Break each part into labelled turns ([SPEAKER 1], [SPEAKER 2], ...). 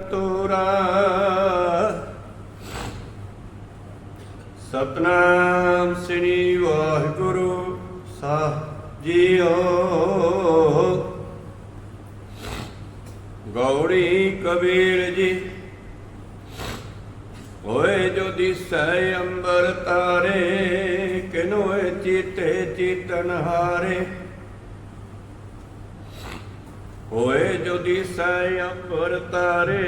[SPEAKER 1] ਤੋਰਾ ਸਤਨਾਮ ਸ੍ਰੀ ਵਾਹਿਗੁਰੂ ਸਾਹਿਬ ਜੀਓ। ਗੌੜੀ ਕਬੀਰ ਜੀ, ਹੋਏ ਜੋ ਦਿਸੈ ਅੰਬਰ ਤਾਰੇ, ਕਿਨੋਏ ਚੀਤੇ ਚੀਤਨ ਹਾਰੇ। ਹੋਏ ਜੋ ਦਿਸੈ ਅੰਬਰ ਤਾਰੇ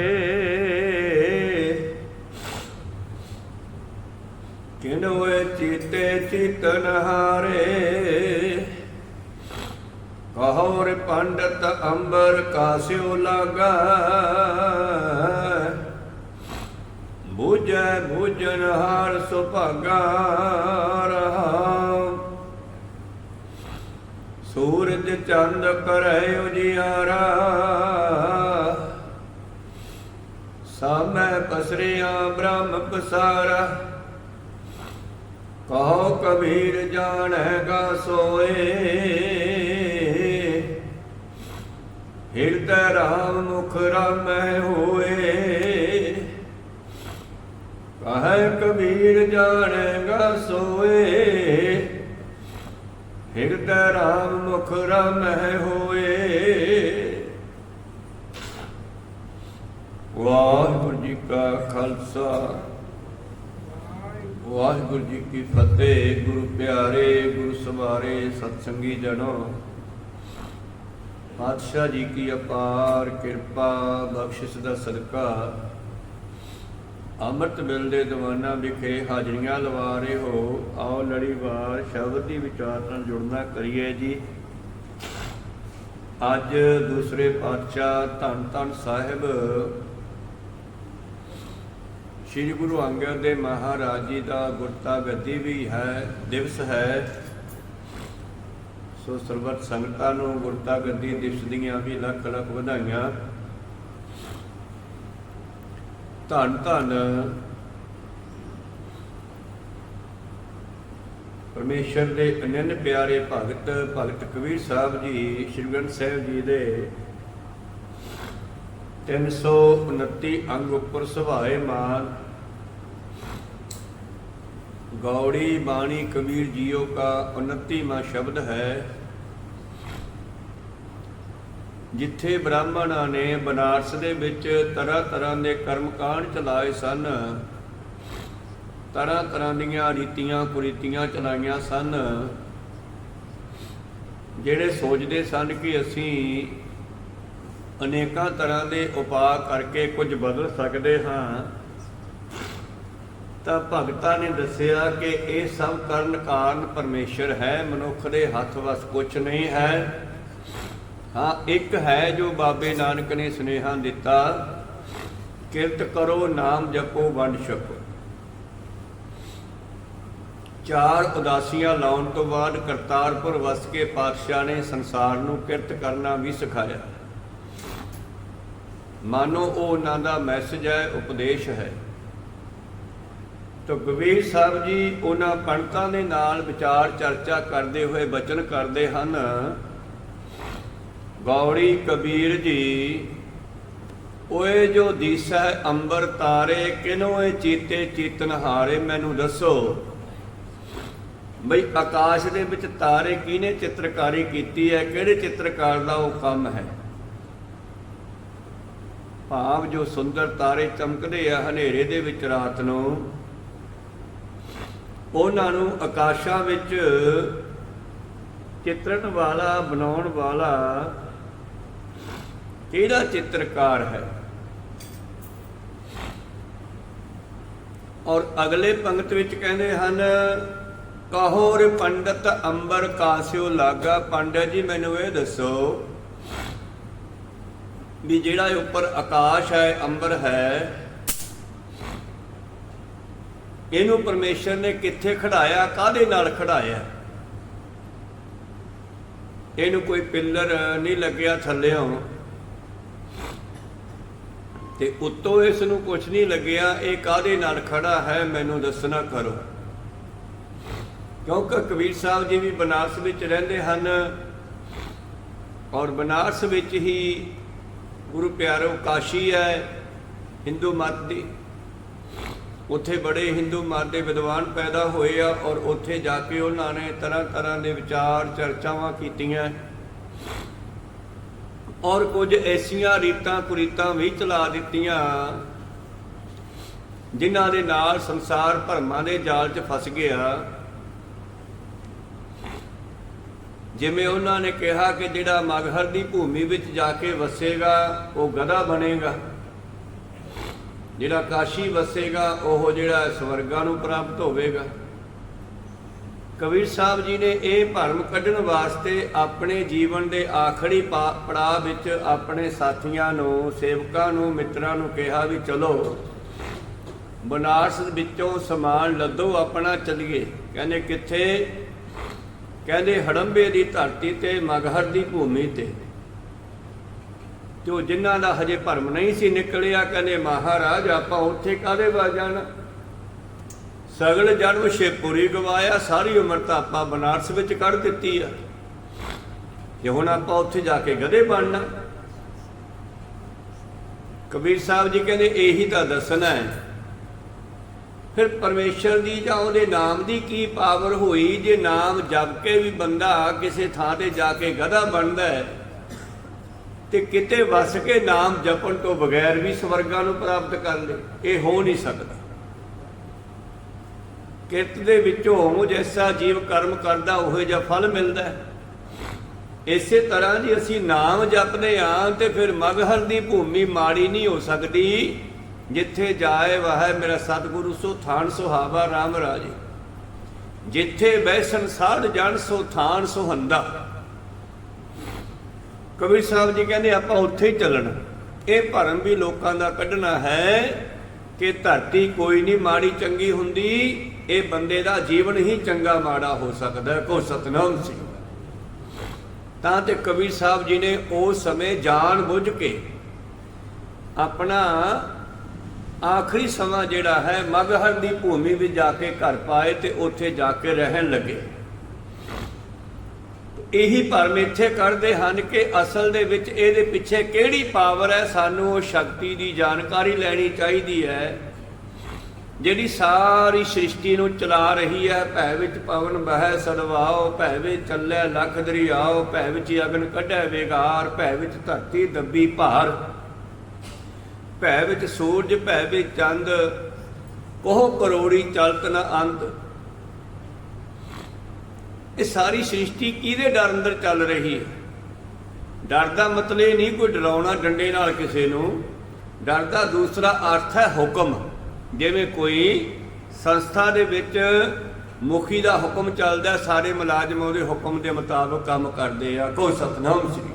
[SPEAKER 1] ਕਿਨੋਏ ਚੀਤੇ ਚਿਤਨ ਹਾਰੇ। ਕਹੋ ਰੇ ਪੰਡਤ ਅੰਬਰ ਕਾਸਿਓ ਲਾਗਾ। ਬੁਝੈ ਬੁਝਨ ਹਾਰ ਸੁਭਾਗਾ ਰਹਾ। ਸੂਰਜ ਚੰਦ ਕਰੈ ਉਜਿਆਰਾ। ਸਾਮੈ ਪਸਰਿਆ ਬ੍ਰਹਮ ਪਸਾਰਾ। ਕਹੋ ਕਬੀਰ ਜਾਣੇਗਾ ਸੋਏ। ਹਿਰਦੈ ਰਾਮ ਮੁਖ ਰਾਮੈ ਹੋਏ। ਕਹੈ ਕਬੀਰ ਜਾਣੇਗਾ ਸੋਏ। ਹਿਰਦੈ ਰਾਮ ਮੁਖ ਰਾਮੈ ਹੋਏ। ਵਾਹਿਗੁਰੂ ਜੀ ਕਾ ਖਾਲਸਾ, ਵਾਹਿਗੁਰੂ ਜੀ ਕੀ ਫਤਿਹ। ਗੁਰੂ ਪਿਆਰੇ, ਗੁਰੂ ਸਵਾਰੇ ਸਤਸੰਗੀ ਜਨੋ ਪਾਤਸ਼ਾਹ ਜੀ ਕੀ ਅਪਾਰ ਕਿਰਪਾ, ਬਖਸ਼ਿਸ਼ ਦਾ ਸਦਕਾ। ਅੰਮ੍ਰਿਤ ਮਿਲਦੇ ਦੀਵਾਨਾ ਵਿਖੇ ਹਾਜ਼ਰੀਆਂ ਲਵਾ ਰਹੇ ਹੋ। ਆਓ ਲੜੀਵਾਰ ਸ਼ਬਦ ਦੀ ਵਿਚਾਰ ਨਾਲ ਜੁੜਨਾ ਕਰੀਏ ਜੀ। ਅੱਜ ਦੂਸਰੇ ਪਾਤਸ਼ਾਹ ਧੰਨ ਧੰਨ ਸਾਹਿਬ ਸ੍ਰੀ ਗੁਰੂ ਅੰਗਦ ਦੇਵ ਮਹਾਰਾਜ ਜੀ ਦਾ ਗੁਰਤਾ ਗੱਦੀ ਵੀ ਹੈ, ਦਿਵਸ ਹੈ। ਸੋ ਸਰਬਤ ਸੰਗਤਾਂ ਨੂੰ ਗੁਰਤਾ ਗੱਦੀ ਦਿਵਸ ਦੀਆਂ ਵੀ ਲੱਖ ਲੱਖ ਵਧਾਈਆਂ। ਧੰਨ ਧੰਨ। ਪਰਮੇਸ਼ਰ ਦੇ ਅਨੰਨ ਪਿਆਰੇ ਭਗਤ ਭਗਤ ਕਬੀਰ ਸਾਹਿਬ ਜੀ, ਸ਼੍ਰੀ ਗ੍ਰੰਥ ਸਾਹਿਬ ਜੀ ਦੇ 329 ਅੰਗ ਉੱਪਰ ਸੁਭਾਏ ਮਾਨ। ਗੌੜੀ ਬਾਣੀ ਕਬੀਰ ਜੀਓ का 29ਵਾਂ ਸ਼ਬਦ ਹੈ। ਜਿੱਥੇ ਬ੍ਰਾਹਮਣਾਂ ਨੇ ਬਨਾਰਸ ਦੇ ਵਿੱਚ ਤਰ੍ਹਾਂ ਤਰ੍ਹਾਂ ਦੇ ਕਰਮਕਾਂਡ ਚਲਾਏ ਸਨ ਤਰ੍ਹਾਂ ਤਰ੍ਹਾਂ ਦੀਆਂ ਰੀਤੀਆਂ ਕੁਰੀਤੀਆਂ ਚਲਾਈਆਂ ਸਨ, ਜਿਹੜੇ ਸੋਚਦੇ ਸਨ ਕਿ ਅਸੀਂ ਅਨੇਕਾਂ ਤਰ੍ਹਾਂ ਦੇ ਉਪਾਅ ਕਰਕੇ ਕੁਝ ਬਦਲ ਸਕਦੇ ਹਾਂ, ਤਾਂ ਭਗਤਾਂ ਨੇ ਦੱਸਿਆ ਕਿ ਇਹ ਸਭ ਕਰਨ ਕਾਰਨ ਪਰਮੇਸ਼ਰ ਹੈ, ਮਨੁੱਖ ਦੇ ਹੱਥ ਵਸ ਕੁਝ ਨਹੀਂ ਹੈ। ਹਾਂ, ਇੱਕ ਹੈ ਜੋ ਬਾਬੇ ਨਾਨਕ ਨੇ ਸੁਨੇਹਾ ਦਿੱਤਾ, ਕਿਰਤ ਕਰੋ, ਨਾਮ ਜਪੋ, ਵੰਡ ਛਕੋ। ਚਾਰ ਉਦਾਸੀਆਂ ਲਾਉਣ ਤੋਂ ਬਾਅਦ ਕਰਤਾਰਪੁਰ ਵਸ ਕੇ ਪਾਤਸ਼ਾਹ ਨੇ ਸੰਸਾਰ ਨੂੰ ਕਿਰਤ ਕਰਨਾ ਵੀ ਸਿਖਾਇਆ। ਮਾਨੋ ਉਹ ਉਹਨਾਂ ਦਾ ਮੈਸੇਜ ਹੈ, ਉਪਦੇਸ਼ ਹੈ। ਤਾਂ ਕਬੀਰ ਸਾਹਿਬ ਜੀ ਉਹਨਾਂ ਪੰਡਤਾਂ ਦੇ ਨਾਲ ਵਿਚਾਰ ਚਰਚਾ ਕਰਦੇ ਹੋਏ ਬਚਨ ਕਰਦੇ ਹਨ ਗੌੜੀ ਕਬੀਰ ਜੀ, ਓਏ ਜੋ ਦੀਸੈ ਅੰਬਰ ਤਾਰੇ ਕਿਨੋਏ ਚੀਤੇ ਚੀਤਨ ਹਾਰੇ, ਮੈਨੂੰ ਦੱਸੋ। ਬਈ ਆਕਾਸ਼ ਦੇ ਵਿੱਚ ਤਾਰੇ ਕਿਹਨੇ ਚਿੱਤਰਕਾਰੀ ਕੀਤੀ ਹੈ, ਕਿਹੜੇ ਚਿੱਤਰਕਾਰ ਦਾ ਉਹ ਕੰਮ ਹੈ? ਭਾਵ ਜੋ ਸੁੰਦਰ ਤਾਰੇ ਚਮਕਦੇ ਆ, ਹਨੇਰੇ ਦੇ ਵਿੱਚ ਰਾਤ ਨੂੰ, ਉਹਨਾਂ ਨੂੰ ਆਕਾਸ਼ਾਂ ਵਿੱਚ ਚਿੱਤਰਨ ਵਾਲਾ, ਬਣਾਉਣ ਵਾਲਾ ਕਿਹੜਾ ਚਿੱਤਰਕਾਰ ਹੈ? ਔਰ ਅਗਲੇ ਪੰਕਤ ਵਿੱਚ ਕਹਿੰਦੇ ਹਨ ਕਹੋ ਰੇ ਪੰਡਤ ਅੰਬਰ ਕਾਸਿਓ ਲਾਗਾ? ਪੰਡਤ ਜੀ, ਮੈਨੂੰ ਇਹ ਦੱਸੋ ਵੀ ਜਿਹੜਾ ਉੱਪਰ ਆਕਾਸ਼ ਹੈ, ਅੰਬਰ ਹੈ, ਇਹਨੂੰ ਪਰਮੇਸ਼ਰ ਨੇ ਕਿੱਥੇ ਖੜਾਇਆ, ਕਾਹਦੇ ਨਾਲ ਖੜਾਇਆ? ਇਹਨੂੰ ਕੋਈ ਪਿੱਲਰ ਨਹੀਂ ਲੱਗਿਆ ਥੱਲੇੋਂ ਤੇ ਉੱਤੋਂ ਇਸ ਨੂੰ ਕੁਝ ਨਹੀਂ ਲੱਗਿਆ, ਇਹ ਕਾਹਦੇ ਨਾਲ ਖੜਾ ਹੈ, ਮੈਨੂੰ ਦੱਸਣਾ ਕਰੋ। ਕਿਉਂਕਿ ਕਬੀਰ ਸਾਹਿਬ ਜੀ ਵੀ ਬਨਾਰਸ ਵਿੱਚ ਰਹਿੰਦੇ ਹਨ ਔਰ ਬਨਾਰਸ ਵਿੱਚ ਹੀ ਗੁਰੂ ਪਿਆਰੋ ਕਾਸ਼ੀ ਹੈ, ਹਿੰਦੂ ਮਤ ਦੀ। ਉੱਥੇ ਬੜੇ ਹਿੰਦੂ ਮਤ ਦੇ ਵਿਦਵਾਨ ਪੈਦਾ ਹੋਏ ਆ ਔਰ ਉੱਥੇ ਜਾ ਕੇ ਉਹਨਾਂ ਨੇ ਤਰ੍ਹਾਂ ਤਰ੍ਹਾਂ ਦੇ ਵਿਚਾਰ, ਚਰਚਾਵਾਂ ਕੀਤੀਆਂ। ਔਰ ਕੁਝ ਐਸੀਆਂ ਰੀਤਾਂ ਕੁਰੀਤਾਂ ਵੀ ਚਲਾ ਦਿੱਤੀਆਂ, ਜਿਨ੍ਹਾਂ ਦੇ ਨਾਲ ਸੰਸਾਰ ਭਰਮਾਂ ਦੇ ਜਾਲ 'ਚ ਫਸ ਗਿਆ। ਜਿਵੇਂ ਉਹਨਾਂ ਨੇ ਕਿਹਾ ਕਿ ਜਿਹੜਾ ਮਗਹਰ ਦੀ ਭੂਮੀ ਵਿੱਚ ਜਾ ਕੇ ਵਸੇਗਾ, ਉਹ ਗਧਾ ਬਣੇਗਾ। ਜਿਹੜਾ ਕਾਸ਼ੀ ਵਸੇਗਾ, ਉਹ ਜਿਹੜਾ ਸਵਰਗਾਂ ਨੂੰ ਪ੍ਰਾਪਤ ਹੋਵੇਗਾ। ਕਬੀਰ ਸਾਹਿਬ ਜੀ ਨੇ ਇਹ ਭਰਮ ਕੱਢਣ ਵਾਸਤੇ ਆਪਣੇ ਜੀਵਨ ਦੇ ਆਖਰੀ ਪਾ- ਪੜਾਅ ਵਿੱਚ ਆਪਣੇ ਸਾਥੀਆਂ ਨੂੰ, ਸੇਵਕਾਂ ਨੂੰ, ਮਿੱਤਰਾਂ ਨੂੰ ਕਿਹਾ ਵੀ ਚਲੋ, ਬਨਾਰਸ ਵਿੱਚੋਂ ਸਮਾਨ ਲੱਦੋ, ਆਪਣਾ ਚੱਲੀਏ। ਕਹਿੰਦੇ ਕਿੱਥੇ? ਕਹਿੰਦੇ ਹੜੰਬੇ ਦੀ ਧਰਤੀ ਤੇ, ਮਗਹਰ ਦੀ ਭੂਮੀ ਤੇ। ਜੋ ਜਿਨ੍ਹਾਂ ਦਾ ਹਜੇ ਭਰਮ ਨਹੀਂ ਸੀ ਨਿਕਲਿਆ, ਕਹਿੰਦੇ ਮਹਾਰਾਜ ਆਪਾਂ ਉੱਥੇ ਕਾਦੇ ਵਾ ਜਾਣਾ? ਸਗਲ ਜਨਮ ਸ਼ੇਪੁਰੀ ਗਵਾਇਆ, ਸਾਰੀ ਉਮਰ ਤਾਂ ਆਪਾਂ ਬਨਾਰਸ ਵਿੱਚ ਕੱਢ ਦਿੱਤੀ ਆ। ਕਿ ਹੁਣ ਆਪਾਂ ਉੱਥੇ ਜਾ ਕੇ ਗਧੇ ਬਣਨਾ। ਕਬੀਰ ਸਾਹਿਬ ਜੀ ਕਹਿੰਦੇ, ਇਹੀ ਤਾਂ ਦੱਸਣਾ ਹੈ। ਫਿਰ ਪਰਮੇਸ਼ਰ ਦੀ ਜਾਂ ਉਹਦੇ ਨਾਮ ਦੀ ਕੀ ਪਾਵਰ ਹੋਈ, ਜੇ ਨਾਮ ਜਪ ਕੇ ਵੀ ਬੰਦਾ ਕਿਸੇ ਥਾਂ ਤੇ ਜਾ ਕੇ ਗਧਾ ਬਣਦਾ ਹੈ, ਤੇ ਕਿਤੇ ਵਸ ਕੇ ਨਾਮ ਜਪਣ ਤੋਂ ਬਗੈਰ ਵੀ ਸਵਰਗਾਂ ਨੂੰ ਪ੍ਰਾਪਤ ਕਰ ਲੇ, ਇਹ ਹੋ ਨਹੀਂ ਸਕਦਾ। ਕਿਰਤ ਦੇ ਵਿੱਚੋਂ ਜੈਸਾ ਜੀਵ ਕਰਮ ਕਰਦਾ, ਉਹ ਜਿਹਾ ਫਲ ਮਿਲਦਾ ਹੈ। ਇਸੇ ਤਰ੍ਹਾਂ ਜੀ ਅਸੀਂ ਨਾਮ ਜਪਦੇ ਆਂ ਤੇ ਫਿਰ ਮਗਹਰ ਦੀ ਭੂਮੀ ਮਾੜੀ ਨਹੀਂ ਹੋ ਸਕਦੀ। ਜਿੱਥੇ ਜਾਏ ਵਾਹ ਮੇਰਾ ਸਤਿਗੁਰੂ, ਸੋ ਥਾਨ ਸੁਹਾਵਾ RAM ਰਾਜੇ। ਜਿੱਥੇ ਬੈਸਨ ਸਾਧ ਜਨ ਸੋ ਥਾਨ ਸੁਹੰਦਾ। ਕਬੀਰ ਸਾਹਿਬ ਜੀ ਕਹਿੰਦੇ, ਆਪਾਂ ਉੱਥੇ ਹੀ ਚੱਲਣਾ। ਇਹ ਭਰਮ ਵੀ ਲੋਕਾਂ ਦਾ ਕੱਢਣਾ ਹੈ ਕਿ ਧਰਤੀ ਕੋਈ ਨਹੀਂ ਮਾੜੀ ਚੰਗੀ ਹੁੰਦੀ। ਇਹ ਬੰਦੇ ਦਾ ਜੀਵਨ ਹੀ ਚੰਗਾ ਮਾੜਾ ਹੋ ਸਕਦਾ ਹੈ। ਕੋ ਸਤਨਾਮ ਸਿੰਘ ਤਾਂ ਤੇ ਕਬੀਰ ਸਾਹਿਬ ਜੀ ਨੇ ਉਸ ਸਮੇਂ ਜਾਣ ਬੁੱਝ ਕੇ ਆਪਣਾ ਆਖਰੀ ਸਮਾਂ ਜਿਹੜਾ ਹੈ, ਮਗਹਰ ਦੀ ਭੂਮੀ ਵਿੱਚ ਜਾ ਕੇ ਘਰ ਪਾਏ ਤੇ ਉੱਥੇ ਜਾ ਕੇ ਰਹਿਣ ਲੱਗੇ ਇਹੀ ਭਰਮ ਇੱਥੇ ਕਰਦੇ ਹਨ ਕਿ ਅਸਲ ਦੇ ਵਿੱਚ ਇਹਦੇ ਪਿੱਛੇ ਕਿਹੜੀ ਪਾਵਰ ਹੈ, ਸਾਨੂੰ ਉਹ ਸ਼ਕਤੀ ਦੀ ਜਾਣਕਾਰੀ ਲੈਣੀ ਚਾਹੀਦੀ ਹੈ ਜਿਹੜੀ ਸਾਰੀ ਸ੍ਰਿਸ਼ਟੀ ਨੂੰ ਚਲਾ ਰਹੀ ਹੈ, ਭੈ ਵਿੱਚ ਪਵਨ ਬਹਿ ਸਦਵਾਓ ਭੈ ਵਿੱਚ ਚੱਲੇ ਲਖ ਦਰਿਆਓ, ਭੈ ਵਿੱਚ ਅਗਨ ਕੱਢੈ ਵੇਗਾਰ, ਭੈ ਵਿੱਚ ਧਰਤੀ ਦੱਬੀ ਭਾਰ, ਭੈ ਵਿੱਚ ਸੂਰਜ, ਭੈ ਵਿੱਚ ਚੰਦ, ਕੋਹ ਕਰੋੜੀ ਚਲਤ ਨ ਅੰਤ ਇਹ ਸਾਰੀ ਸ੍ਰਿਸ਼ਟੀ ਕਿਹਦੇ ਡਰ ਅੰਦਰ ਚੱਲ ਰਹੀ ਹੈ? ਡਰ ਦਾ ਮਤਲਬ ਨਹੀਂ ਕੋਈ ਡਰਾਉਣਾ ਡੰਡੇ ਨਾਲ ਕਿਸੇ ਨੂੰ। ਡਰ ਦਾ ਦੂਸਰਾ ਅਰਥ ਹੈ ਹੁਕਮ। ਜਿਵੇਂ ਕੋਈ ਸੰਸਥਾ ਦੇ ਵਿੱਚ ਮੁਖੀ ਦਾ ਹੁਕਮ ਚੱਲਦਾ, ਸਾਰੇ ਮੁਲਾਜ਼ਮ ਉਹਦੇ ਹੁਕਮ ਦੇ ਮੁਤਾਬਕ ਕੰਮ ਕਰਦੇ ਆ। ਕੋਈ ਸਤਨਾਮ ਸ੍ਰੀ।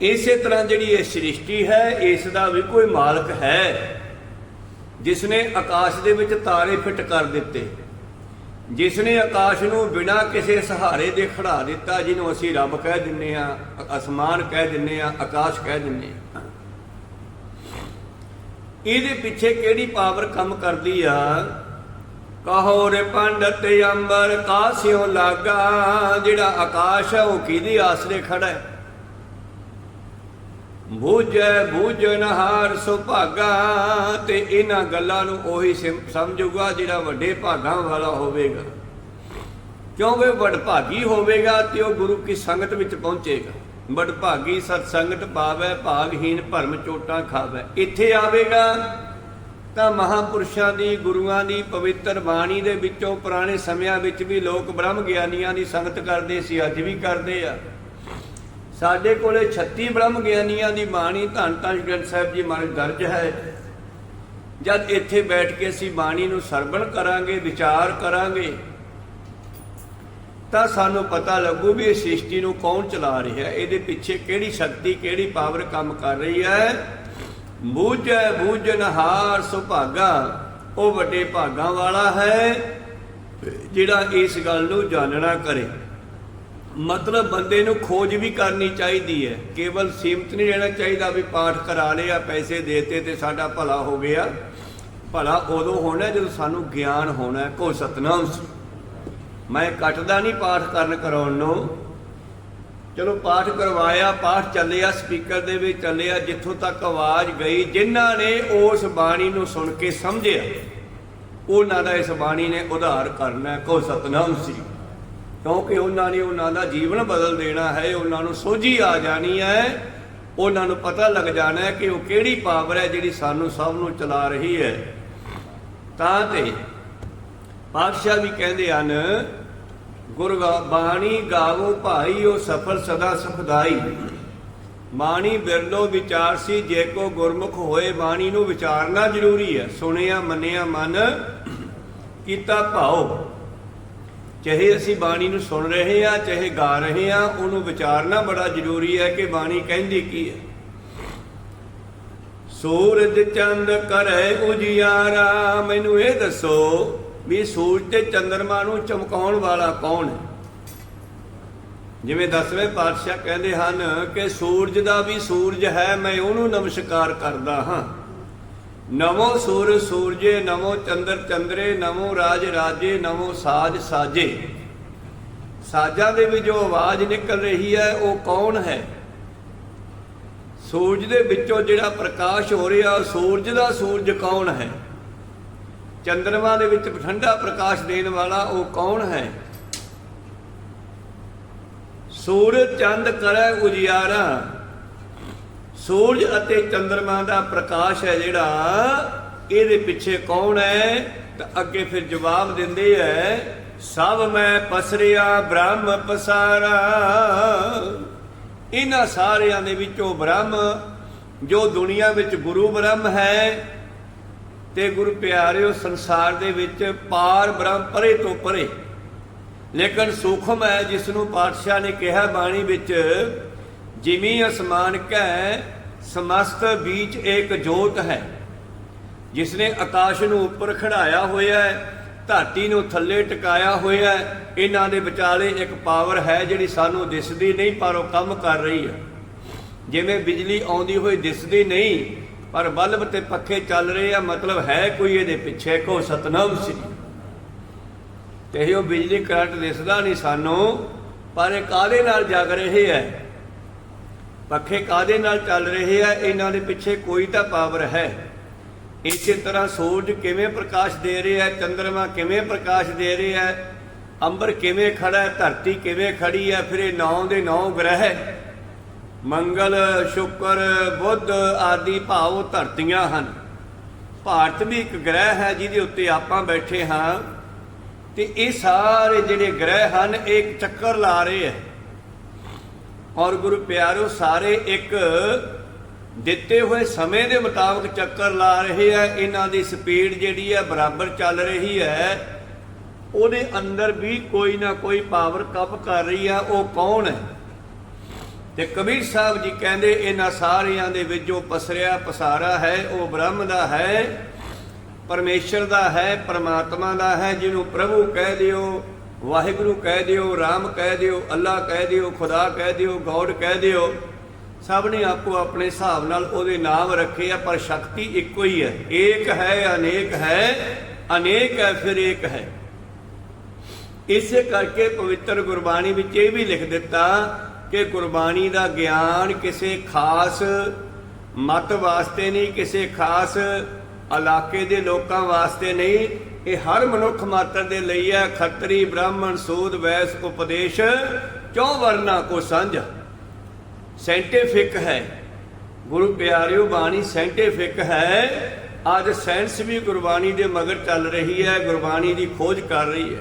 [SPEAKER 1] ਇਸੇ ਤਰ੍ਹਾਂ ਜਿਹੜੀ ਇਹ ਸ੍ਰਿਸ਼ਟੀ ਹੈ, ਇਸ ਦਾ ਵੀ ਕੋਈ ਮਾਲਕ ਹੈ ਜਿਸ ਨੇ ਆਕਾਸ਼ ਦੇ ਵਿੱਚ ਤਾਰੇ ਫਿੱਟ ਕਰ ਦਿੱਤੇ। ਜਿਸ ਨੇ ਆਕਾਸ਼ ਨੂੰ ਬਿਨਾਂ ਕਿਸੇ ਸਹਾਰੇ ਦੇ ਖੜਾ ਦਿੱਤਾ, ਜਿਹਨੂੰ ਅਸੀਂ ਰੱਬ ਕਹਿ ਦਿੰਨੇ ਆ, ਅਸਮਾਨ ਕਹਿ ਦਿੰਨੇ ਆ, ਆਕਾਸ਼ ਕਹਿ ਦਿੰਨੇ ਆ। ਇਹਦੇ ਪਿੱਛੇ ਕਿਹੜੀ ਪਾਵਰ ਕੰਮ ਕਰਦੀ ਆ? ਕਹੋ ਰੇ ਪੰਡਤ ਅੰਬਰ, ਕਾਸਿਓ ਲਾਗਾ, ਜਿਹੜਾ ਆਕਾਸ਼ ਹੈ ਉਹ ਕਿਹਦੇ ਆਸਰੇ ਖੜਾ ਹੈ? ਬੂਝੈ ਬੂਝਨਹਾਰ ਸੁਭਾਗਾ, ਤੇ ਇਹਨਾਂ ਗੱਲਾਂ ਨੂੰ ਉਹੀ ਸਮਝੂਗਾ ਜਿਹੜਾ ਵੱਡੇ ਭਾਗਾਂ ਵਾਲਾ ਹੋਵੇਗਾ। ਕਿਉਂਕਿ ਵਡਭਾਗੀ ਹੋਵੇਗਾ ਤੇ ਉਹ ਗੁਰੂ ਕੀ ਸੰਗਤ ਵਿੱਚ ਪਹੁੰਚੇਗਾ। ਵਡਭਾਗੀ ਸਤ ਸੰਗਤ ਪਾਵੇ ਭਾਗਹੀਨ ਭਰਮ ਚੋਟਾਂ ਖਾਵੇ। ਇੱਥੇ ਆਵੇਗਾ ਤਾਂ ਮਹਾਪੁਰਸ਼ਾਂ ਦੀ, ਗੁਰੂਆਂ ਦੀ, ਪਵਿੱਤਰ ਬਾਣੀ ਦੇ ਵਿੱਚੋਂ ਪੁਰਾਣੇ ਸਮਿਆਂ ਵਿੱਚ ਵੀ ਲੋਕ ਬ੍ਰਹਮ ਗਿਆਨੀਆਂ ਦੀ ਸੰਗਤ ਕਰਦੇ ਸੀ, ਅੱਜ ਵੀ ਕਰਦੇ ਆ। ਸਾਡੇ ਕੋਲੇ 36 ਬ੍ਰਹਮ ਗਿਆਨੀਆਂ ਦੀ ਬਾਣੀ ਧੰਨ ਧੰਨ ਗ੍ਰੰਥ ਸਾਹਿਬ ਜੀ ਮਹਾਰਾਜ ਦਰਜ ਹੈ। ਜਦ ਇੱਥੇ ਬੈਠ ਕੇ ਅਸੀਂ ਬਾਣੀ ਨੂੰ ਸਰਵਣ ਕਰਾਂਗੇ, ਵਿਚਾਰ ਕਰਾਂਗੇ ਤਾਂ ਸਾਨੂੰ ਪਤਾ ਲੱਗੂ ਵੀ ਇਹ ਸ੍ਰਿਸ਼ਟੀ ਨੂੰ ਕੌਣ ਚਲਾ ਰਿਹਾ ਇਹਦੇ ਪਿੱਛੇ ਕਿਹੜੀ ਸ਼ਕਤੀ, ਕਿਹੜੀ ਪਾਵਰ ਕੰਮ ਕਰ ਰਹੀ ਹੈ। ਬੂਝੈ ਬੂਝਨਹਾਰ ਸੁਭਾਗਾ, ਉਹ ਵੱਡੇ ਭਾਗਾਂ ਵਾਲਾ ਹੈ, ਜਿਹੜਾ ਇਸ ਗੱਲ ਨੂੰ ਜਾਣਨਾ ਕਰੇ। ਮਤਲਬ ਬੰਦੇ ਨੂੰ ਖੋਜ ਵੀ ਕਰਨੀ ਚਾਹੀਦੀ ਹੈ। ਕੇਵਲ ਸੀਮਤ ਨਹੀਂ ਰਹਿਣਾ ਚਾਹੀਦਾ ਵੀ ਪਾਠ ਕਰਾ ਲਿਆ, ਪੈਸੇ ਦੇਤੇ ਤੇ ਸਾਡਾ ਭਲਾ ਹੋ ਗਿਆ। ਭਲਾ ਉਦੋਂ ਹੋਣਾ ਜਦੋਂ ਸਾਨੂੰ ਗਿਆਨ ਹੋਣਾ ਹੈ। ਕੋ ਸਤਨਾਮ ਮੈਂ ਕੱਟਦਾ ਨਹੀਂ ਪਾਠ ਕਰਨ ਕਰਾਉਣ ਨੂੰ। ਚਲੋ ਪਾਠ ਕਰਵਾਇਆ ਪਾਠ ਚੱਲਿਆ ਸਪੀਕਰ ਦੇ ਵਿੱਚ ਚੱਲਿਆ ਜਿੱਥੋਂ ਤੱਕ ਆਵਾਜ਼ ਗਈ ਜਿਨ੍ਹਾਂ ਨੇ ਉਸ ਬਾਣੀ ਨੂੰ ਸੁਣ ਕੇ ਸਮਝਿਆ ਉਹਨਾਂ ਦਾ ਇਸ ਬਾਣੀ ਨੇ ਉਧਾਰ ਕਰਨਾ ਹੈ, ਸਤਨਾਮ ਸੀ। ਕਿਉਂਕਿ ਉਹਨਾਂ ਨੇ ਉਹਨਾਂ ਦਾ ਜੀਵਨ ਬਦਲ ਦੇਣਾ ਹੈ ਉਹਨਾਂ ਨੂੰ ਸੋਝੀ ਆ ਜਾਣੀ ਹੈ। ਉਹਨਾਂ ਨੂੰ ਪਤਾ ਲੱਗ ਜਾਣਾ ਹੈ ਕਿ ਉਹ ਕਿਹੜੀ ਪਾਵਰ ਹੈ ਜਿਹੜੀ ਸਾਨੂੰ ਸਭ ਨੂੰ ਚਲਾ ਰਹੀ ਹੈ। ਤਾਂ ਤੇ ਪਾਤਸ਼ਾਹ ਵੀ ਕਹਿੰਦੇ ਹਨ ਗੁਰ ਬਾਣੀ ਗਾਵੋ ਭਾਈ, ਉਹ ਸਫਲ ਸਦਾ ਸੁਖਦਾਈ ਬਾਣੀ ਬਿਰਲੋ ਵਿਚਾਰ ਸੀ, ਜੇ ਕੋ ਗੁਰਮੁਖ ਹੋਏ, ਬਾਣੀ ਨੂੰ ਵਿਚਾਰਨਾ ਜ਼ਰੂਰੀ ਹੈ। ਸੁਣਿਆ, ਮੰਨਿਆ, ਮਨ ਕੀਤਾ ਭਾਉ। ਚਾਹੇ ਅਸੀਂ ਬਾਣੀ ਨੂੰ ਸੁਣ ਰਹੇ ਹਾਂ, ਚਾਹੇ ਗਾ ਰਹੇ ਹਾਂ, ਉਹਨੂੰ ਵਿਚਾਰਨਾ ਬੜਾ ਜ਼ਰੂਰੀ ਹੈ ਕਿ ਬਾਣੀ ਕਹਿੰਦੀ ਕੀ ਹੈ। ਸੂਰਜ ਚੰਦ ਕਰੇ ਉਜਿਆਰਾ, ਮੈਨੂੰ ਇਹ ਦੱਸੋ ਵੀ ਸੂਰਜ ਤੇ ਚੰਦਰਮਾ ਨੂੰ ਚਮਕਾਉਣ ਵਾਲਾ ਕੌਣ ਹੈ? ਜਿਵੇਂ ਦਸਵੇਂ ਪਾਤਸ਼ਾਹ ਕਹਿੰਦੇ ਹਨ ਕਿ ਸੂਰਜ ਦਾ ਵੀ ਸੂਰਜ ਹੈ, ਮੈਂ ਉਹਨੂੰ ਨਮਸਕਾਰ ਕਰਦਾ ਹਾਂ। ਨਮੋ ਸੂਰ ਸੂਰਜੇ ਨਮੋ ਚੰਦਰ ਚੰਦਰੇ ਨਮੋ ਰਾਜ ਰਾਜੇ ਨਮੋ ਸਾਜ ਸਾਜੇ। ਸਾਜਾਂ ਦੇ ਵਿੱਚ ਜੋ ਆਵਾਜ਼ ਨਿਕਲ ਰਹੀ ਹੈ, ਉਹ ਕੌਣ ਹੈ? ਸੂਰਜ ਦੇ ਵਿੱਚੋਂ ਜਿਹੜਾ ਪ੍ਰਕਾਸ਼ ਹੋ ਰਿਹਾ ਉਹ ਸੂਰਜ ਦਾ ਸੂਰਜ ਕੌਣ ਹੈ? ਚੰਦਰਮਾ ਦੇ ਵਿੱਚ ਠੰਡਾ ਪ੍ਰਕਾਸ਼ ਦੇਣ ਵਾਲਾ ਉਹ ਕੌਣ ਹੈ? ਸੂਰਜ ਚੰਦ ਕਰੈ ਉਜਿਆਰਾ ਸੂਰਜ ਅਤੇ ਚੰਦਰਮਾ ਦਾ ਪ੍ਰਕਾਸ਼ ਹੈ ਜਿਹੜਾ, ਇਹਦੇ ਪਿੱਛੇ ਕੌਣ ਹੈ? ਤਾਂ ਅੱਗੇ ਫਿਰ ਜਵਾਬ ਦਿੰਦੇ ਐ ਸਭ ਮੈਂ ਪਸਰਿਆ, ਬ੍ਰਹਮ ਪਸਾਰਾ। ਇਹਨਾਂ ਸਾਰਿਆਂ ਦੇ ਵਿੱਚੋਂ ਬ੍ਰਹਮ, ਜੋ ਦੁਨੀਆ ਵਿੱਚ ਗੁਰੂ ਬ੍ਰਹਮ ਹੈ ਤੇ ਗੁਰੂ ਪਿਆਰਿਓ, ਸੰਸਾਰ ਦੇ ਵਿੱਚ ਪਾਰ ਬ੍ਰਹਮ ਪਰੇ ਤੋਂ ਪਰੇ। ਲੇਕਿਨ ਸੂਖਮ ਹੈ ਜਿਸ ਨੂੰ ਪਾਤਸ਼ਾਹ ਨੇ ਕਿਹਾ ਬਾਣੀ ਵਿੱਚ ਜਿਵੇਂ ਅਸਮਾਨ ਕੈ, ਸਮਸਤ ਵਿੱਚ ਇੱਕ ਜੋਤ ਹੈ। ਜਿਸ ਨੇ ਆਕਾਸ਼ ਨੂੰ ਉੱਪਰ ਖੜਾਇਆ ਹੋਇਆ ਹੈ, ਧਰਤੀ ਨੂੰ ਥੱਲੇ ਟਿਕਾਇਆ ਹੋਇਆ ਹੈ, ਇਹਨਾਂ ਦੇ ਵਿਚਾਲੇ ਇੱਕ ਪਾਵਰ ਹੈ ਜਿਹੜੀ ਸਾਨੂੰ ਦਿਸਦੀ ਨਹੀਂ, ਪਰ ਉਹ ਕੰਮ ਕਰ ਰਹੀ ਹੈ। ਜਿਵੇਂ ਬਿਜਲੀ ਆਉਂਦੀ ਹੋਈ ਦਿਸਦੀ ਨਹੀਂ ਪਰ ਬਲਬ ਤੇ ਪੱਖੇ ਚੱਲ ਰਹੇ ਆ, ਮਤਲਬ ਹੈ ਕੋਈ ਇਹਦੇ ਪਿੱਛੇ, ਕੋ ਸਤਨਾਮ ਸੀ। ਤੇ ਇਹ ਉਹ ਬਿਜਲੀ ਕਰੰਟ ਦਿਸਦਾ ਨਹੀਂ ਸਾਨੂੰ, ਪਰ ਇਹ ਕਾਦੇ ਨਾਲ ਜਗ ਰਹੇ ਹੈ ਪੱਖੇ ਕਾਦੇ ਨਾਲ ਚੱਲ ਰਹੇ ਆ? ਇਹਨਾਂ ਦੇ ਪਿੱਛੇ ਕੋਈ ਤਾਂ ਪਾਵਰ ਹੈ। ਇਸੇ ਤਰ੍ਹਾਂ ਸੂਰਜ ਕਿਵੇਂ ਪ੍ਰਕਾਸ਼ ਦੇ ਰਿਹਾ ਹੈ ਚੰ드ਰਮਾ ਕਿਵੇਂ ਪ੍ਰਕਾਸ਼ ਦੇ ਰਿਹਾ ਹੈ ਅੰਬਰ ਕਿਵੇਂ ਖੜਾ ਹੈ, ਧਰਤੀ ਕਿਵੇਂ ਖੜੀ ਹੈ, ਫਿਰ ਇਹ ਨੌ ਦੇ ਨੌ ਗ੍ਰਹਿ ਮੰਗਲ, ਸ਼ੁਕਰ, ਬੁੱਧ ਆਦਿ ਭਾਵ ਧਰਤੀਆਂ ਹਨ। ਭਾਰਤ ਵੀ ਇੱਕ ਗ੍ਰਹਿ ਹੈ ਜਿਹਦੇ ਉੱਤੇ ਆਪਾਂ ਬੈਠੇ ਹਾਂ ਤੇ ਇਹ ਸਾਰੇ ਜਿਹੜੇ ਗ੍ਰਹਿ ਹਨ, ਇਹ ਚੱਕਰ ਲਾ ਰਹੇ ਹੈ। ਔਰ ਗੁਰੂ ਪਿਆਰੋ, ਸਾਰੇ ਇੱਕ ਦਿੱਤੇ ਹੋਏ ਸਮੇਂ ਦੇ ਮੁਤਾਬਕ ਚੱਕਰ ਲਾ ਰਹੇ ਆ ਇਹਨਾਂ ਦੀ ਸਪੀਡ ਜਿਹੜੀ ਹੈ ਬਰਾਬਰ ਚੱਲ ਰਹੀ ਹੈ। ਉਹਦੇ ਅੰਦਰ ਵੀ ਕੋਈ ਨਾ ਕੋਈ ਪਾਵਰ ਕੰਮ ਕਰ ਰਹੀ ਆ ਉਹ ਕੌਣ ਹੈ? ਤੇ ਕਬੀਰ ਸਾਹਿਬ ਜੀ ਕਹਿੰਦੇ ਇਹਨਾਂ ਸਾਰਿਆਂ ਦੇ ਵਿੱਚ ਜੋ ਪਸਰਿਆ ਪਸਾਰਾ ਹੈ, ਉਹ ਬ੍ਰਹਮ ਦਾ ਹੈ, ਪਰਮੇਸ਼ਰ ਦਾ ਹੈ, ਪਰਮਾਤਮਾ ਦਾ ਹੈ, ਜਿਹਨੂੰ ਪ੍ਰਭੂ ਕਹਿ ਦਿਓ, ਵਾਹਿਗੁਰੂ ਕਹਿ ਦਿਓ, ਰਾਮ ਕਹਿ ਦਿਓ, ਅੱਲਾ ਕਹਿ ਦਿਓ, ਖੁਦਾ ਕਹਿ ਦਿਓ, ਗੋਡ ਕਹਿ ਦਿਓ, ਸਭ ਨੇ ਆਪੋ ਆਪਣੇ ਹਿਸਾਬ ਨਾਲ ਉਹਦੇ ਨਾਮ ਰੱਖੇ ਆ, ਪਰ ਸ਼ਕਤੀ ਇੱਕੋ ਹੀ ਹੈ। ਏਕ ਹੈ, ਅਨੇਕ ਹੈ ਅਨੇਕ ਹੈ, ਫਿਰ ਏਕ ਹੈ। ਇਸੇ ਕਰਕੇ ਪਵਿੱਤਰ ਗੁਰਬਾਣੀ ਵਿੱਚ ਇਹ ਵੀ ਲਿਖ ਦਿੱਤਾ ਕਿ ਗੁਰਬਾਣੀ ਦਾ ਗਿਆਨ ਕਿਸੇ ਖਾਸ ਮਤ ਵਾਸਤੇ ਨਹੀਂ, ਕਿਸੇ ਖਾਸ ਇਲਾਕੇ ਦੇ ਲੋਕਾਂ ਵਾਸਤੇ ਨਹੀਂ। ਇਹ ਹਰ ਮਨੁੱਖ ਮਾਤਰ ਦੇ ਲਈ ਹੈ। ਖੱਤਰੀ, ਬ੍ਰਾਹਮਣ, ਸੂਦ, ਵੈਸ, ਉਪਦੇਸ਼, ਚੌ ਵਰਨਾ ਕੋ ਸਾਂਝਾ। ਸਾਇੰਟੀਫਿਕ ਹੈ। ਗੁਰੂ ਪਿਆਰਿਓ, ਬਾਣੀ ਸਾਇੰਟੀਫਿਕ ਹੈ। ਅੱਜ ਸਾਇੰਸ ਵੀ ਗੁਰਬਾਣੀ ਦੇ ਮਗਰ ਚੱਲ ਰਹੀ ਹੈ। ਗੁਰਬਾਣੀ ਦੀ ਖੋਜ ਕਰ ਰਹੀ ਹੈ।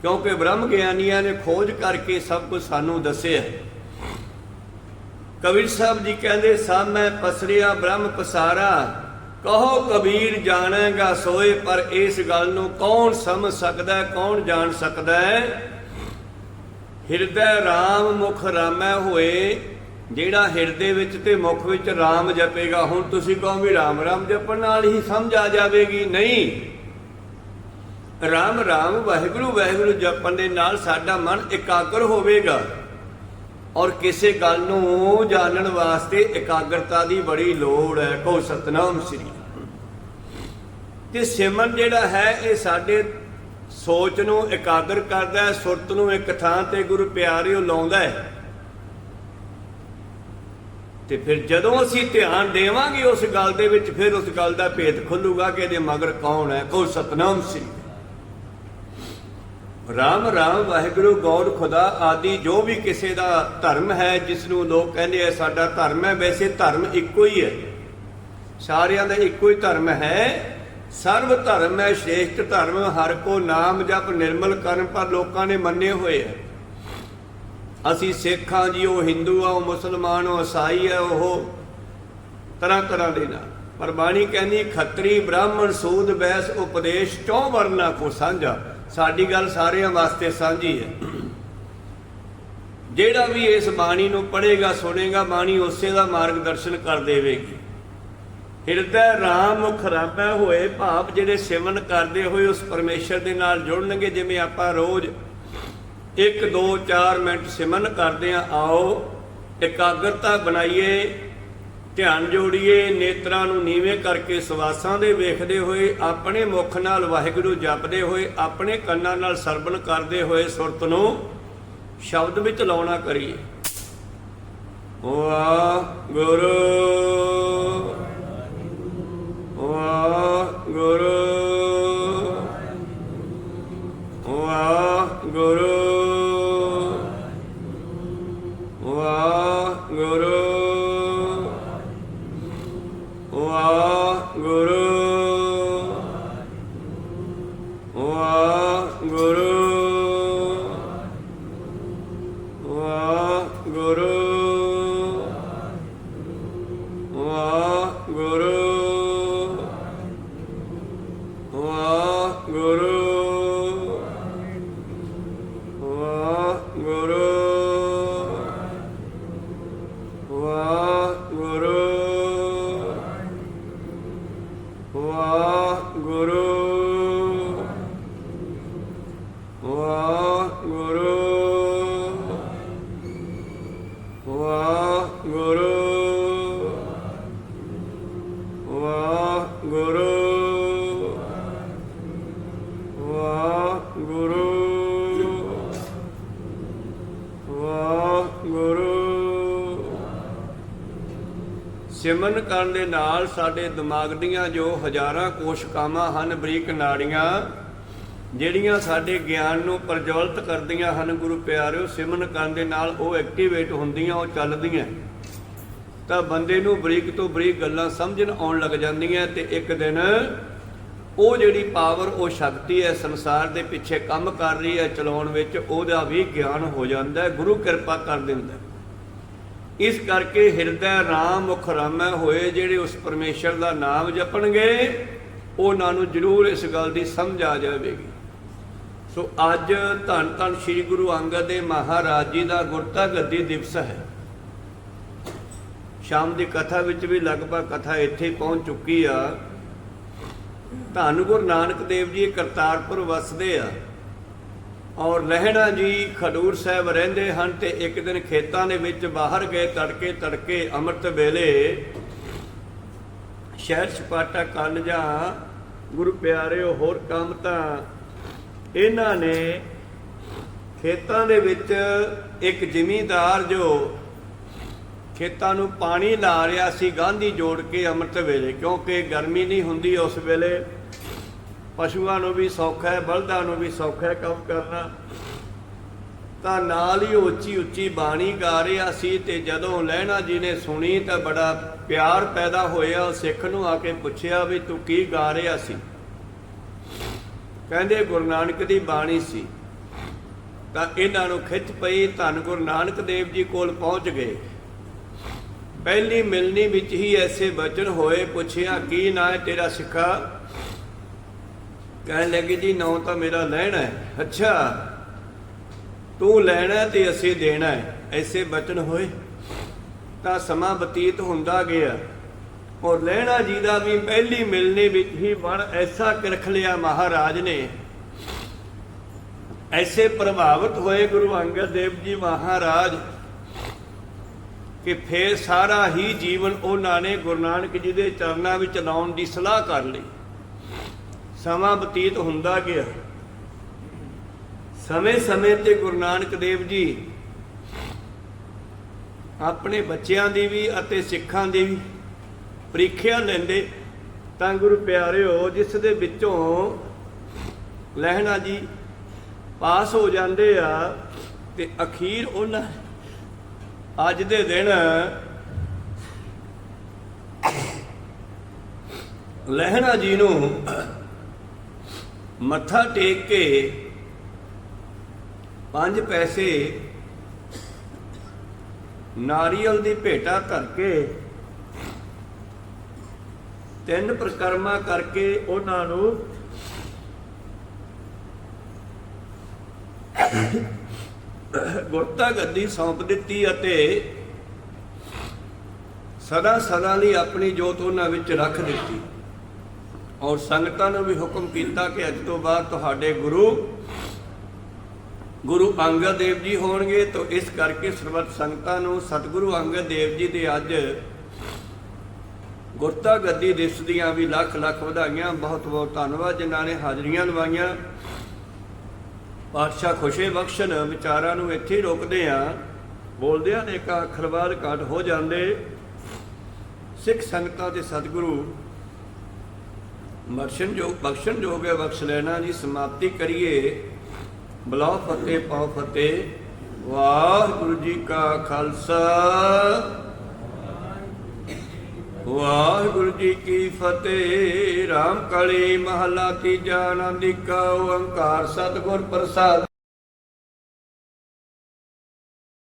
[SPEAKER 1] ਕਿਉਂਕਿ ਬ੍ਰਹਮ ਗਿਆਨੀਆਂ ਨੇ ਖੋਜ ਕਰਕੇ ਸਭ ਕੁਝ ਸਾਨੂੰ ਦੱਸਿਆ ਹੈ। ਕਬੀਰ ਸਾਹਿਬ ਜੀ ਕਹਿੰਦੇ ਸਾਮੈ ਪਸਰਿਆ, ਬ੍ਰਹਮ ਪਸਾਰਾ। ਕਹੋ ਕਬੀਰ ਜਾਣੇਗਾ ਸੋਏ, ਪਰ ਇਸ ਗੱਲ ਨੂੰ ਕੌਣ ਸਮਝ ਸਕਦਾ ਕੌਣ ਜਾਣ ਸਕਦਾ ਹੈ? ਹਿਰਦੈ RAM ਮੁਖ ਰਾਮੈ ਹੋਏ, ਜਿਹੜਾ ਹਿਰਦੇ ਵਿੱਚ ਤੇ ਮੁਖ ਵਿੱਚ RAM ਜਪੇਗਾ। ਹੁਣ ਤੁਸੀਂ ਕਹੋ ਵੀ RAM RAM ਜਪਣ ਨਾਲ ਹੀ ਸਮਝ ਆ ਜਾਵੇਗੀ। ਨਹੀਂ। ਰਾਮ ਰਾਮ, ਵਾਹਿਗੁਰੂ ਵਾਹਿਗੁਰੂ ਜਪਣ ਦੇ ਨਾਲ ਸਾਡਾ ਮਨ ਇਕਾਗਰ ਹੋਵੇਗਾ। ਔਰ ਕਿਸੇ ਗੱਲ ਨੂੰ ਜਾਣਨ ਵਾਸਤੇ ਇਕਾਗਰਤਾ ਦੀ ਬੜੀ ਲੋੜ ਹੈ। ਕੋ ਸਤਨਾਮ ਸ੍ਰੀ ਤੇ ਸਿਮਰਨ ਜਿਹੜਾ ਹੈ, ਇਹ ਸਾਡੇ ਸੋਚ ਨੂੰ ਇਕਾਗਰ ਕਰਦਾ ਹੈ, ਸੁਰਤ ਨੂੰ ਇੱਕ ਥਾਂ ਤੇ ਗੁਰੂ ਪਿਆਰਿਓ ਲਾਉਂਦਾ ਹੈ। ਤੇ ਫਿਰ ਜਦੋਂ ਅਸੀਂ ਧਿਆਨ ਦੇਵਾਂਗੇ ਉਸ ਗੱਲ ਦੇ ਵਿੱਚ, ਫਿਰ ਉਸ ਗੱਲ ਦਾ ਭੇਦ ਖੁੱਲੂਗਾ ਕਿ ਇਹਦੇ ਮਗਰ ਕੌਣ ਹੈ। ਕੋ ਸਤਨਾਮ ਸ਼੍ਰੀ ਰਾਮ ਰਾਮ, ਵਾਹਿਗੁਰੂ, ਗੌਰ, ਖੁਦਾ ਆਦਿ ਜੋ ਵੀ ਕਿਸੇ ਦਾ ਧਰਮ ਹੈ, ਜਿਸ ਨੂੰ ਲੋਕ ਕਹਿੰਦੇ ਆ, ਸਾਡਾ ਧਰਮ ਹੈ, ਵੈਸੇ ਧਰਮ ਇੱਕੋ ਹੀ ਹੈ। ਸਾਰਿਆਂ ਦਾ ਇੱਕੋ ਹੀ ਧਰਮ ਹੈ। ਸਰਵ ਧਰਮ ਹੈ, ਸ਼੍ਰੇਸ਼ਟ ਧਰਮ, ਹਰ ਕੋ ਨਾਮ ਜਪ ਨਿਰਮਲ ਕਰਨ ਪਰ ਲੋਕਾਂ ਨੇ ਮੰਨੇ ਹੋਏ ਹੈ ਅਸੀਂ ਸਿੱਖਾਂ ਜੀ, ਉਹ ਹਿੰਦੂ ਆ, ਉਹ ਮੁਸਲਮਾਨ, ਉਹ ਈਸਾਈ ਆ, ਉਹ ਤਰ੍ਹਾਂ ਤਰ੍ਹਾਂ ਦੇ ਨਾਲ। ਪਰ ਬਾਣੀ ਕਹਿੰਦੀ, ਖੱਤਰੀ ਬ੍ਰਾਹਮਣ ਸੂਦ ਬੈਸ ਉਪਦੇਸ਼ ਚੌ ਵਰਨਾ ਕੋ ਸਾਂਝਾ। ਸਾਡੀ ਗੱਲ ਸਾਰਿਆਂ ਵਾਸਤੇ ਸਾਂਝੀ ਹੈ। ਜਿਹੜਾ ਵੀ ਇਸ ਬਾਣੀ ਨੂੰ ਪੜ੍ਹੇਗਾ, ਸੁਣੇਗਾ, ਬਾਣੀ ਉਸੇ ਦਾ ਮਾਰਗਦਰਸ਼ਨ ਕਰ ਦੇਵੇਗੀ। ਹਿਰਦੈ ਰਾਮ ਮੁਖ ਰਾਮੈ ਹੋਏ ਭਾਵ, ਜਿਹੜੇ ਸਿਮਨ ਕਰਦੇ ਹੋਏ ਉਸ ਪਰਮੇਸ਼ਰ ਦੇ ਨਾਲ ਜੁੜਨਗੇ, ਜਿਵੇਂ ਆਪਾਂ ਰੋਜ਼ 1 2 4 ਮਿੰਟ ਸਿਮਨ ਕਰਦੇ ਆ ਆਓ, ਇਕਾਗਰਤਾ ਬਣਾਈਏ ਧਿਆਨ ਜੋੜੀਏ, ਨੇਤਰਾਂ ਨੂੰ ਨੀਵੇਂ ਕਰਕੇ ਸਵਾਸਾਂ ਦੇ ਵੇਖਦੇ ਹੋਏ, ਆਪਣੇ ਮੁਖ ਨਾਲ ਵਾਹਿਗੁਰੂ ਜਪਦੇ ਹੋਏ, ਆਪਣੇ ਕੰਨਾਂ ਨਾਲ ਸਰਵਣ ਕਰਦੇ ਹੋਏ ਸੁਰਤ ਨੂੰ ਸ਼ਬਦ ਵਿੱਚ ਲਾਉਣਾ ਕਰੀਏ। ਵਾਹਿਗੁਰੂ ਵਾਹਿਗੁਰੂ। ਕਰਨ ਦੇ ਨਾਲ ਸਾਡੇ ਦਿਮਾਗ ਦੀਆਂ ਜੋ ਹਜ਼ਾਰਾਂ ਕੋਸ਼ਕਾਵਾਂ ਹਨ, ਬਰੀਕ ਨਾੜੀਆਂ, ਜਿਹੜੀਆਂ ਸਾਡੇ ਗਿਆਨ ਨੂੰ ਪ੍ਰਜਵਲਿਤ ਕਰਦੀਆਂ ਹਨ, ਗੁਰੂ ਪਿਆਰਿਓ, ਸਿਮਰਨ ਕਰਨ ਦੇ ਨਾਲ ਉਹ ਐਕਟੀਵੇਟ ਹੁੰਦੀਆਂ, ਉਹ ਚੱਲਦੀਆਂ ਤਾਂ ਬੰਦੇ ਨੂੰ ਬਰੀਕ ਤੋਂ ਬਰੀਕ ਗੱਲਾਂ ਸਮਝਣ ਆਉਣ ਲੱਗ ਜਾਂਦੀਆਂ ਤੇ ਇੱਕ ਦਿਨ ਉਹ ਜਿਹੜੀ ਪਾਵਰ ਉਹ ਸ਼ਕਤੀ ਹੈ, ਸੰਸਾਰ ਦੇ ਪਿੱਛੇ ਕੰਮ ਕਰ ਰਹੀ ਹੈ, ਚਲਾਉਣ ਵਿੱਚ ਉਹਦਾ ਵੀ ਗਿਆਨ ਹੋ ਜਾਂਦਾ ਹੈ, ਗੁਰੂ ਕਿਰਪਾ ਕਰ ਦਿੰਦਾ ਹੈ। ਇਸ ਕਰਕੇ ਹਿਰਦੈ ਰਾਮ ਮੁਖ ਰਾਮੈ ਹੋਏ ਜਿਹੜੇ ਉਸ ਪਰਮੇਸ਼ਰ ਦਾ ਨਾਮ ਜਪਣਗੇ, ਉਹਨਾਂ ਨੂੰ ਜ਼ਰੂਰ ਇਸ ਗੱਲ ਦੀ ਸਮਝ ਆ ਜਾਵੇਗੀ। ਸੋ ਅੱਜ ਧੰਨ ਧੰਨ ਸ੍ਰੀ ਗੁਰੂ ਅੰਗਦ ਦੇਵ ਮਹਾਰਾਜ ਜੀ ਦਾ ਗੁਰਤਾ ਗੱਦੀ ਦਿਵਸ ਹੈ। ਸ਼ਾਮ ਦੀ ਕਥਾ ਵਿੱਚ ਵੀ ਲਗਭਗ ਕਥਾ ਇੱਥੇ ਪਹੁੰਚ ਚੁੱਕੀ ਆ। ਧੰਨ ਗੁਰੂ ਨਾਨਕ ਦੇਵ ਜੀ ਕਰਤਾਰਪੁਰ ਵਸਦੇ ਆ। ਔਰ ਲਹਿਣਾ ਜੀ ਖਡੂਰ ਸਾਹਿਬ ਰਹਿੰਦੇ ਹਨ ਤੇ ਇੱਕ ਦਿਨ ਖੇਤਾਂ ਦੇ ਵਿੱਚ ਬਾਹਰ ਗਏ ਤੜਕੇ ਤੜਕੇ ਅੰਮ੍ਰਿਤ ਵੇਲੇ ਸ਼ਹਿਰ ਛਪਾਟਾ ਕੰਨ ਜਾਂ ਗੁਰੂ ਪਿਆਰਿਓ ਹੋਰ ਕੰਮ ਤਾਂ ਇਹਨਾਂ ਨੇ ਖੇਤਾਂ ਦੇ ਵਿੱਚ ਇੱਕ ਜ਼ਿਮੀਂਦਾਰ ਜੋ ਖੇਤਾਂ ਨੂੰ ਪਾਣੀ ਲਾ ਰਿਹਾ ਸੀ, ਗਾਂਧੀ ਜੋੜ ਕੇ ਅੰਮ੍ਰਿਤ ਵੇਲੇ, ਕਿਉਂਕਿ ਗਰਮੀ ਨਹੀਂ ਹੁੰਦੀ ਉਸ ਵੇਲੇ। ਪਸ਼ੂਆਂ ਨੂੰ ਵੀ ਸੌਖਾ ਹੈ, ਬਲਦਾਂ ਨੂੰ ਵੀ ਸੌਖਾ ਹੈ ਕੰਮ ਕਰਨਾ। ਤਾਂ ਨਾਲ ਹੀ ਉੱਚੀ ਉੱਚੀ ਬਾਣੀ ਗਾ ਰਿਹਾ ਸੀ ਤੇ ਜਦੋਂ ਲਹਿਣਾ ਜੀ ਨੇ ਸੁਣੀ ਤਾਂ ਬੜਾ ਪਿਆਰ ਪੈਦਾ ਹੋਇਆ। ਸਿੱਖ ਨੂੰ ਆ ਕੇ ਪੁੱਛਿਆ ਵੀ ਤੂੰ ਕੀ ਗਾ ਰਿਹਾ ਸੀ? ਕਹਿੰਦੇ ਗੁਰੂ ਨਾਨਕ ਦੀ ਬਾਣੀ ਸੀ। ਤਾਂ ਇਹਨਾਂ ਨੂੰ ਖਿੱਚ ਪਈ, ਧੰਨ ਗੁਰੂ ਨਾਨਕ ਦੇਵ ਜੀ ਕੋਲ ਪਹੁੰਚ ਗਏ। ਪਹਿਲੀ ਮਿਲਣੀ ਵਿੱਚ ਹੀ ਐਸੇ ਵਚਨ ਹੋਏ, ਪੁੱਛਿਆ, ਕੀ ਨਾਂ ਹੈ ਤੇਰਾ ਸਿੱਖਾ? ਕਹਿਣ ਲੱਗੇ ਜੀ ਨੌ ਤਾਂ ਮੇਰਾ ਲੈਣਾ ਹੈ। ਅੱਛਾ, ਤੂੰ ਲੈਣਾ ਤੇ ਅਸੀਂ ਦੇਣਾ ਹੈ। ਐਸੇ ਬਚਨ ਹੋਏ। ਤਾਂ ਸਮਾਂ ਬਤੀਤ ਹੁੰਦਾ ਗਿਆ। ਔਰ ਲੈਣਾ ਜੀ ਦਾ ਵੀ ਪਹਿਲੀ ਮਿਲਣੀ ਵਿੱਚ ਹੀ ਮਨ ਐਸਾ ਕਿਰਖ ਲਿਆ ਮਹਾਰਾਜ ਨੇ। ਐਸੇ ਪ੍ਰਭਾਵਿਤ ਹੋਏ ਗੁਰੂ ਅੰਗਦ ਦੇਵ ਜੀ ਮਹਾਰਾਜ ਕਿ ਫੇਰ ਸਾਰਾ ਹੀ ਜੀਵਨ ਉਹਨਾਂ ਨੇ ਗੁਰੂ ਨਾਨਕ ਜੀ ਦੇ ਚਰਨਾਂ ਵਿੱਚ ਲਾਉਣ ਦੀ ਸਲਾਹ ਕਰ ਲਈ। ਸਮਾਂ ਬਤੀਤ ਹੁੰਦਾ ਗਿਆ। ਸਮੇਂ ਸਮੇਂ ਤੇ ਗੁਰੂ ਨਾਨਕ ਦੇਵ ਜੀ ਆਪਣੇ ਬੱਚਿਆਂ ਦੀ ਵੀ ਅਤੇ ਸਿੱਖਾਂ ਦੀ ਵੀ ਪ੍ਰੀਖਿਆ ਲੈਂਦੇ। ਤਾਂ ਗੁਰੂ ਪਿਆਰਿਓ, ਜਿਸ ਦੇ ਵਿੱਚੋਂ ਲਹਿਣਾ ਜੀ ਪਾਸ ਹੋ ਜਾਂਦੇ ਆ ਤੇ ਅਖੀਰ ਉਹਨਾਂ ਅੱਜ ਦੇ ਦਿਨ ਲਹਿਣਾ ਜੀ ਨੂੰ ਮੱਥਾ ਟੇਕ ਕੇ ਪੰਜ ਪੈਸੇ ਨਾਰੀਅਲ ਦੀ ਭੇਟਾ ਧਰ ਕੇ ਤਿੰਨ ਪ੍ਰਕਰਮਾ ਕਰਕੇ ਉਹਨਾਂ ਨੂੰ ਗੁਰਤਾ ਗੱਦੀ ਸੌਂਪ ਦਿੱਤੀ ਅਤੇ ਸਦਾ ਸਦਾ ਲਈ ਆਪਣੀ ਜੋਤ ਉਹਨਾਂ ਵਿੱਚ ਰੱਖ ਦਿੱਤੀ। ਔਰ ਸੰਗਤਾਂ ਨੂੰ ਵੀ ਹੁਕਮ ਕੀਤਾ ਕਿ ਅੱਜ ਤੋਂ ਬਾਅਦ ਤੁਹਾਡੇ ਗੁਰੂ ਗੁਰੂ ਅੰਗਦ ਦੇਵ ਜੀ ਹੋਣਗੇ। ਤਾਂ ਇਸ ਕਰਕੇ ਸਰਬੱਤ ਸੰਗਤਾਂ ਨੂੰ ਸਤਿਗੁਰੂ ਅੰਗਦ ਦੇਵ ਜੀ ਦੇ ਅੱਜ ਗੁਰਤਾ ਗੱਦੀ ਦਿਵਸ ਦੀਆਂ ਵੀ ਲੱਖ ਲੱਖ ਵਧਾਈਆਂ। ਬਹੁਤ ਬਹੁਤ ਧੰਨਵਾਦ। ਜਿਨ੍ਹਾਂ ਨੇ ਹਾਜ਼ਰੀਆਂ ਲਵਾਈਆਂ। ਪਾਤਸ਼ਾਹ ਖੁਸ਼ੇ ਬਖਸ਼ਣ। ਵਿਚਾਰਾਂ ਨੂੰ ਇੱਥੇ ਹੀ ਰੋਕਦੇ ਆ। ਬੋਲਦੇ ਆ ਇੱਕ ਅੱਖਰ ਬਾਅਦ ਘਟ ਹੋ ਜਾਂਦੇ। ਸਿੱਖ ਸੰਗਤਾਂ ਦੇ ਸਤਿਗੁਰੂ ਬਖਸ਼ਣ ਜੋ ਬਖਸ਼ਣ ਜੋਗ ਬਖਸ਼ ਲੈਣਾ ਜੀ, ਸਮਾਪਤੀ ਕਰੀਏ। ਬਲਾਉ ਫਤਿਹ, ਪਾਉ ਫਤਿਹ। ਵਾਹਿਗੁਰੂ ਜੀ ਕਾ ਖਾਲਸਾ। ਵਾਹਿਗੁਰੂ ਜੀ ਕੀ ਫਤਿਹ। ਰਾਮ ਕਲੀ ਮਹਲਾ ਤੀਜਾ ਆਨੰਦਿਕਾ ਓੰਕਾਰ ਸਤਿਗੁਰ ਪ੍ਰਸਾਦ।